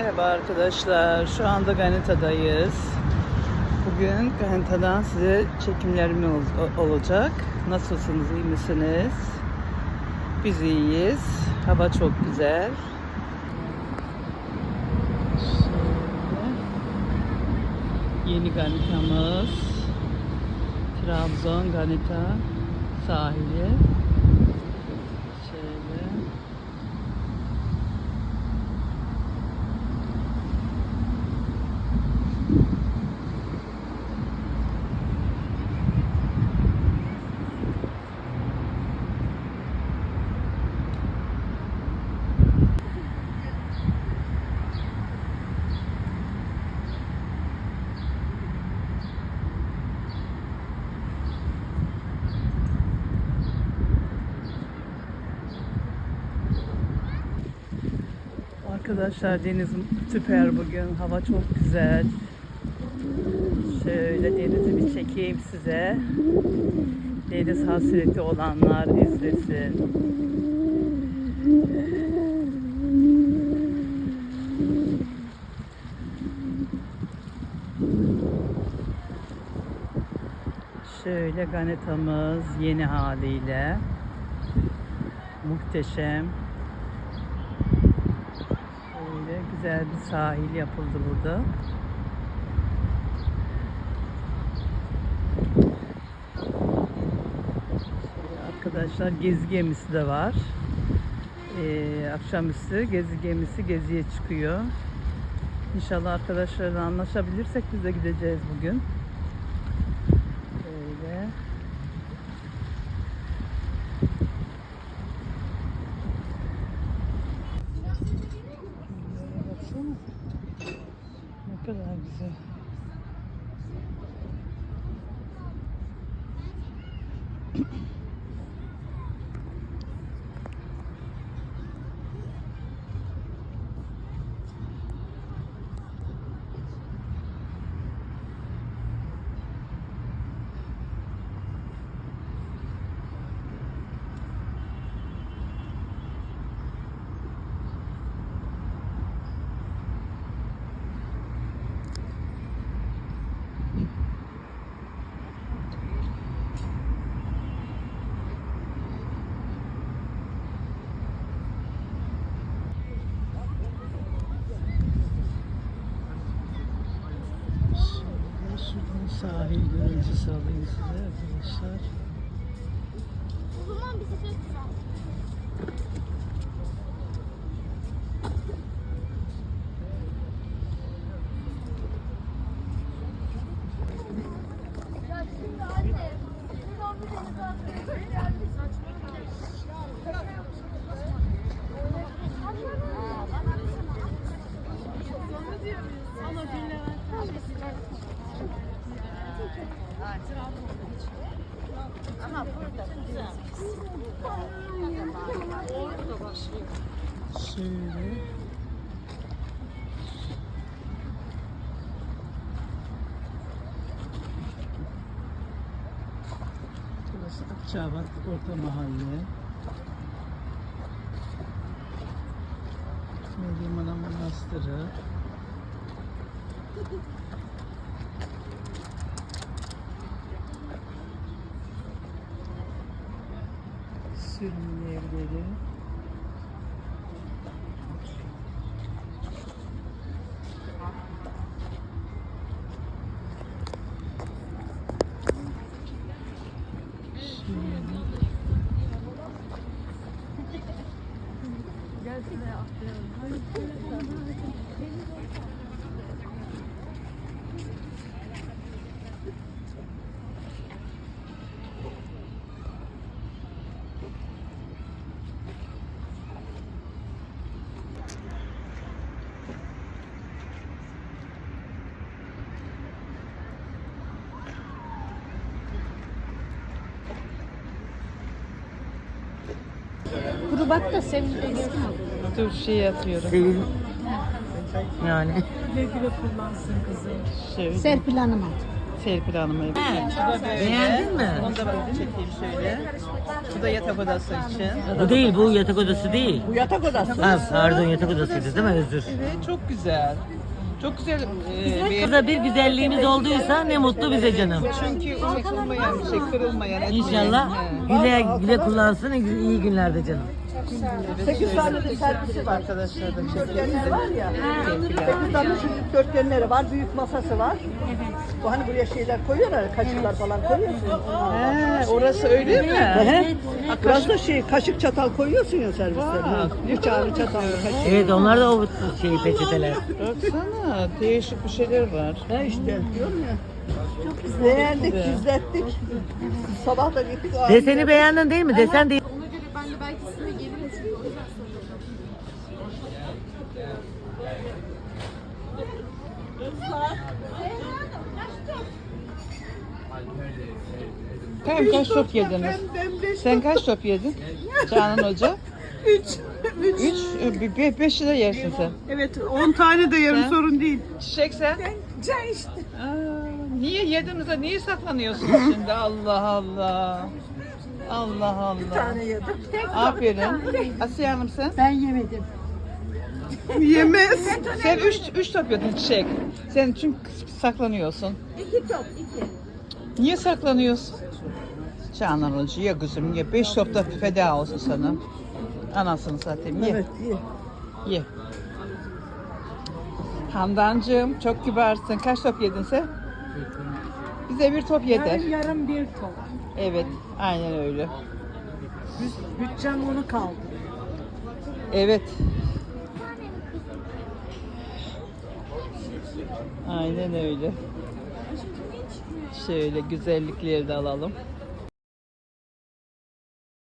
Merhaba arkadaşlar. Şu anda Ganita'dayız. Bugün Ganita'dan size çekimlerim ol- olacak. Nasılsınız, iyi misiniz? Biz iyiyiz. Hava çok güzel. Şöyle. Yeni Ganita'mız. Trabzon Ganita sahili. Şöyle. Arkadaşlar deniz süper bugün. Hava çok güzel. Şöyle denizi bir çekeyim size. Deniz hasreti olanlar izlesin. Şöyle ganetamız yeni haliyle. Muhteşem. Güzel bir sahil yapıldı burada. Arkadaşlar gezi gemisi de var. Ee, akşamüstü gezi gemisi geziye çıkıyor. İnşallah arkadaşlarla anlaşabilirsek biz de gideceğiz bugün. Böyle. Şuraya baksana. Ne kadar güzel. Şöyle sahil görüntüsü alayım size arkadaşlar. O zaman bizi götür abi. Ya şimdi anne, buradan bir deniz atıyor. Yani Ama Ama burada güzel. Orada başlıyor. Şöyle. Burası Akçabat Orta Mahalle. Meryem Ana Manastırı. Sürüm yerleri. Şöyle. Kuru bak da sevin. Dur şey yapıyorum. Sevil. Yani. Şöyle. Serpil Hanım'a. Serpil Hanım'a. Beğendin mi? Onu da ben çekeyim şöyle. Bu da yatak odası için. Bu değil bu yatak odası değil. Bu yatak odası. Ha pardon yatak odasıydı değil mi Özür? Evet çok güzel. Çok güzel e, bir Kıza bir güzelliğimiz olduysa ne mutlu bize canım. çünkü unutulmayan bir şey, kırılmayan. İnşallah güle güle kullansın iyi günlerde canım. 8 tane de servisi var. Arkadaşlar da Dörtgenleri var ya. 8 tane çocuk dörtgenleri var. Büyük masası var. Bu hani buraya şeyler koyuyorlar. Kaşıklar falan koyuyorsun. He, orası öyle mi? Biraz da şey kaşık çatal koyuyorsun ya servislerine. Bıçağını çatalı kaşık. Evet onlar da o şey peçeteler. Baksana değişik bir şeyler var. He işte diyorum ya. Beğendik, düzlettik. Sabah da gittik. Deseni beğendin değil mi? Desen değil. Ben de belki sizinle gelirim çünkü o yüzden soruyorum. Tamam kaç top yediniz? Sen kaç top yedin? Canan Hoca? Üç. Üç. Üç, e, bir, bir, beşi de yersin sen. Evet 10 tane de yarım sorun değil. Çiçek sen? Çay işte. Aa, niye yediniz de niye saklanıyorsunuz şimdi? Allah Allah. Allah Allah. tane yedim. Aferin. Asiye Hanım sen? Ben yemedim. Yemez. Sen üç, üç top yedin çiçek. Sen çünkü saklanıyorsun. İki top, iki. Niye saklanıyorsun? Canan Hoca ye kızım ye. Beş top da feda olsun sana. Anasını satayım ye. Evet, iyi. Ye. Handancığım çok kibarsın. Kaç top yedin sen? Bize bir top yeter. Yarım yarım bir top. Evet, aynen öyle. Bütçem onu kaldı. Evet. Aynen öyle. Şöyle güzellikleri de alalım.